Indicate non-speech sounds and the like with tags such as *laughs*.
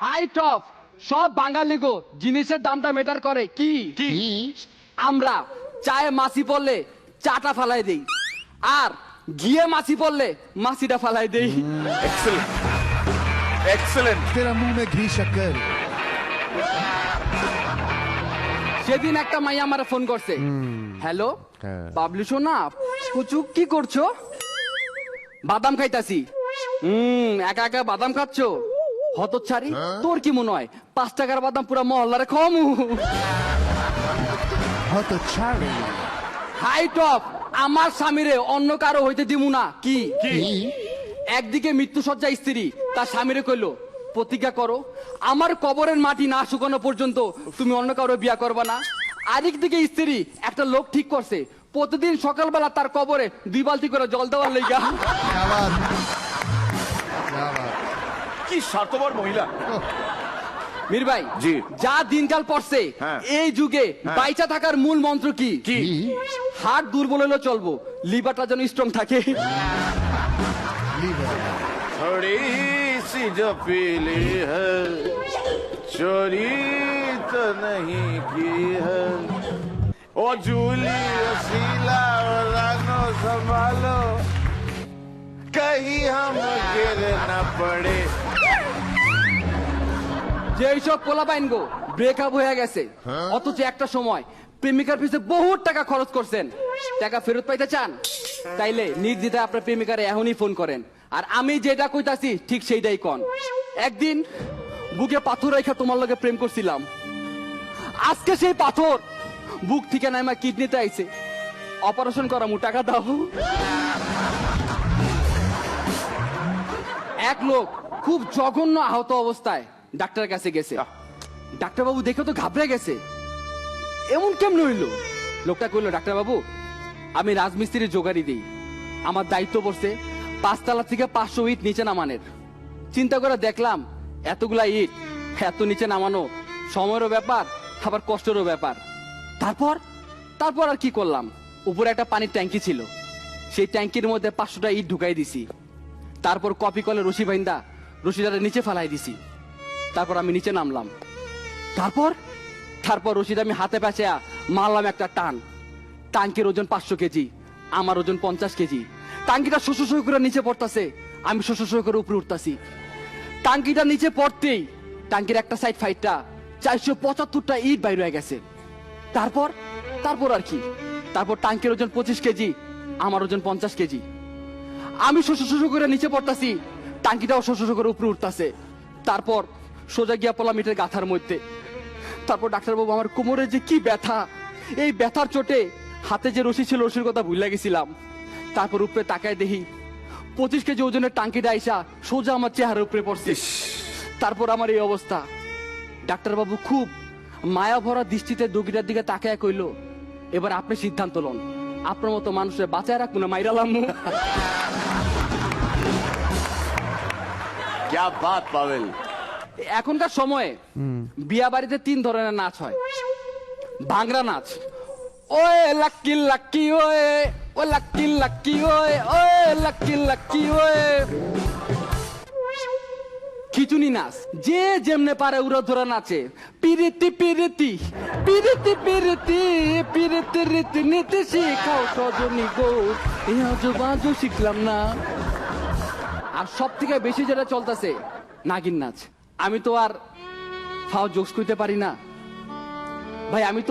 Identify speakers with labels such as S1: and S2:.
S1: আইটফ সব বাঙালি গো জিনিসের দামটা মেটার করে। কি? আমরা চায়ে মাছি পড়লে চাটা ফালাই দেই আর গিয়ে মাছি পড়লে মাছিটা ফালাই দেই।
S2: এক্সেলেন্ট এক্সেলেন্ট
S1: সেদিন একটা মাই আমার ফোন করছে। হ্যালো বাবলু সোনা কুচুক কি করছ? বাদাম খাইতাছি। হুম একা একা বাদাম খাচ্ছো? হতচ্ছারি হ্যাঁ? তোর কি মনে হয়? পাঁচ টাকার বাদাম পুরো মহল্লারে
S3: খমু? হতচ্ছারি
S1: হাই টপ আমার স্বামীরে অন্য কারও হইতে দিমু না। কি? একদিকে মৃত্যুসজ্জা স্ত্রী তার স্বামীরে কইলো প্রতিজ্ঞা করো আমার কবরের মাটি না শুকানো পর্যন্ত তুমি অন্য কারও বিয়া করবা না। আরেক দিকে স্ত্রী একটা লোক ঠিক করছে প্রতিদিন সকালবেলা তার কবরে দুই বালতি করে জল দেওয়ার লেগা।
S2: কি স্বার্থপর মহিলা
S1: মীর ভাই
S2: জি।
S1: যা দিনকাল পড়ছে
S2: হ্যাঁ।
S1: এই যুগে বাইচা থাকার মূল মন্ত্র কি
S2: কি
S1: হার্ট দুর্বল হলেও চলবো লিভারটা যেন স্ট্রং থাকে
S3: लीवर
S2: थोड़ी सी जो पीली है चोरी तो नहीं की है ओ जूली ओ शीला ओ रानो संभालो कहीं हम गिर न पड़े
S1: যে এইসব পোলা বাইন গো ব্রেকআপ হয়ে গেছে। অথচ একটা সময় প্রেমিকার পিছনে বহুত টাকা খরচ করছেন। টাকা ফেরত পাইতে চান? তাইলে নির্দ্বিধায় আপনার প্রেমিকারে এখনই ফোন করেন। আর আমি যেটা কইতাছি ঠিক সেইটাই কন। একদিন বুকে পাথর রেখা তোমার লগে প্রেম করছিলাম। আজকে সেই পাথর বুক থেকে নাইমা কিডনিতে আইছে। অপারেশন করা মু টাকা দাও। এক লোক খুব জঘন্য আহত অবস্থায় ডাক্তারের কাছে গেছে। ডাক্তারবাবু দেখে তো ঘাবড়ে গেছে। এমন কেমন হইল? লোকটা কইলো, ডাক্তারবাবু, আমি রাজমিস্ত্রির জোগাড়ি দিই। আমার দায়িত্ব পড়ছে পাঁচতলা থেকে পাঁচশো ইট নিচে নামানের। চিন্তা করে দেখলাম এতগুলা ইট এত নিচে নামানো সময়েরও ব্যাপার, আবার কষ্টেরও ব্যাপার। তারপর? তারপর আর কি করলাম? উপরে একটা পানির ট্যাঙ্কি ছিল। সেই ট্যাঙ্কির মধ্যে পাঁচশোটা ইট ঢুকাই দিছি। তারপর কপি কলে রশি বাইন্দা রশিদারে নিচে ফেলাই দিছি। তারপর আমি নিচে নামলাম। তারপর? তারপর রশিদ আমি হাতে প্যাঁচে মারলাম একটা টান। টাঙ্কির ওজন পাঁচশো কেজি, আমার ওজন পঞ্চাশ কেজি। টাঙ্কিটা শোষ শোষ করে নিচে পড়তাছে, আমি শোষ শোষ করে উপরে উঠতাছি। টাঙ্কিটা নিচে পড়তেই টাঙ্কির একটা সাইড ফাইটটা চারশো পঁচাত্তরটা ইট বাইর হয়ে গেছে। তারপর? তারপর আর কি? তারপর টাঙ্কির ওজন পঁচিশ কেজি, আমার ওজন পঞ্চাশ কেজি। আমি শোষ শোষ করে নিচে পড়তাছি টাঙ্কিটাও শোষ করে উপরে উঠতাছে। তারপর? সোজা গিয়া পড়লাম ইটের গাথার মধ্যে তারপর ডাক্তারবাবু আমার কোমরে যে কি ব্যথা এই ব্যথার চোটে হাতে যে রশি ছিল রশির কথা ভুলে গেছিলাম তারপর উপরে তাকায় দেখি পঁচিশ কেজি ওজনের টাঙ্কিটা আইসা সোজা আমার চেহারার উপরে পড়ছে তারপর আমার এই অবস্থা ডাক্তারবাবু খুব মায়া ভরা দৃষ্টিতে রোগীটার দিকে তাকায় কইল এবার আপনি সিদ্ধান্ত লন আপনার মতো মানুষের বাঁচায় রাখবো না মাইরালাম
S2: क्या *laughs* बात पावेल
S1: এখনকার সময়ে বিয়া বাড়িতে তিন ধরনের নাচ হয়। ভাংরা নাচ। ওয়ে লাক্কি লাক্কি ওয়ে, ও লাক্কি লাক্কি ওয়ে ওয়ে লাক্কি লাক্কি ওয়ে। খিচুনি নাচ। যে যেমনে পারে উড়া ধরা নাচে। পিরিতি পিরিতি পিরিতি পিরিতি পিরিতি রীতি নীতি শিখাও সজনী গো। এ আজো শিখলাম না। আর সব থেকে বেশি যেটা চলতেছে, নাগিন নাচ। আমি তো আর ফাও জোকস করতে পারি না। ভাই আমি তো